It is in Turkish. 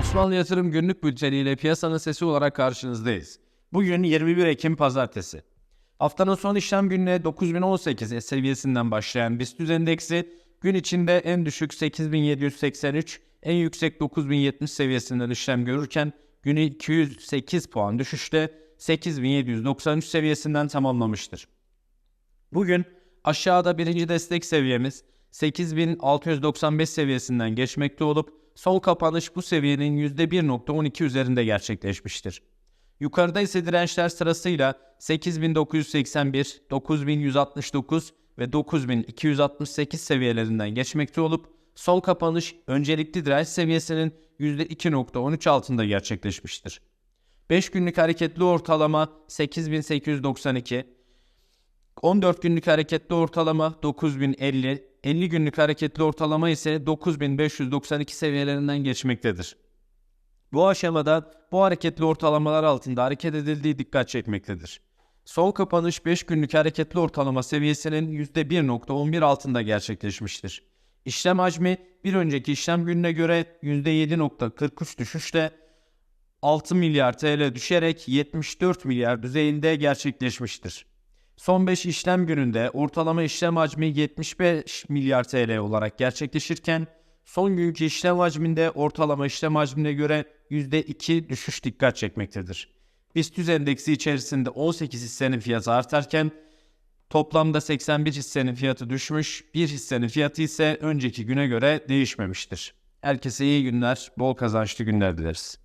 Osmanlı Yatırım Günlük Bülteni ile piyasanın sesi olarak karşınızdayız. Bugün 21 Ekim Pazartesi. Haftanın son işlem gününe 9018 seviyesinden başlayan BIST endeksi gün içinde en düşük 8783, en yüksek 9070 seviyesinden işlem görürken günü 208 puan düşüşle 8793 seviyesinden tamamlamıştır. Bugün aşağıda birinci destek seviyemiz 8695 seviyesinden geçmekte olup son kapanış bu seviyenin %1.12 üzerinde gerçekleşmiştir. Yukarıda ise dirençler sırasıyla 8981, 9169 ve 9268 seviyelerinden geçmekte olup son kapanış öncelikli direnç seviyesinin %2.13 altında gerçekleşmiştir. 5 günlük hareketli ortalama 8892, 14 günlük hareketli ortalama 9050, 50 günlük hareketli ortalama ise 9592 seviyelerinden geçmektedir. Bu aşamada bu hareketli ortalamalar altında hareket edildiği dikkat çekmektedir. Son kapanış 5 günlük hareketli ortalama seviyesinin %1.11 altında gerçekleşmiştir. İşlem hacmi bir önceki işlem gününe göre %7.43 düşüşle 6 milyar TL düşerek 74 milyar düzeyinde gerçekleşmiştir. Son 5 işlem gününde ortalama işlem hacmi 75 milyar TL olarak gerçekleşirken son günkü işlem hacminde ortalama işlem hacmine göre %2 düşüş dikkat çekmektedir. BIST 100 endeksi içerisinde 18 hissenin fiyatı artarken toplamda 81 hissenin fiyatı düşmüş, bir hissenin fiyatı ise önceki güne göre değişmemiştir. Herkese iyi günler, bol kazançlı günler dileriz.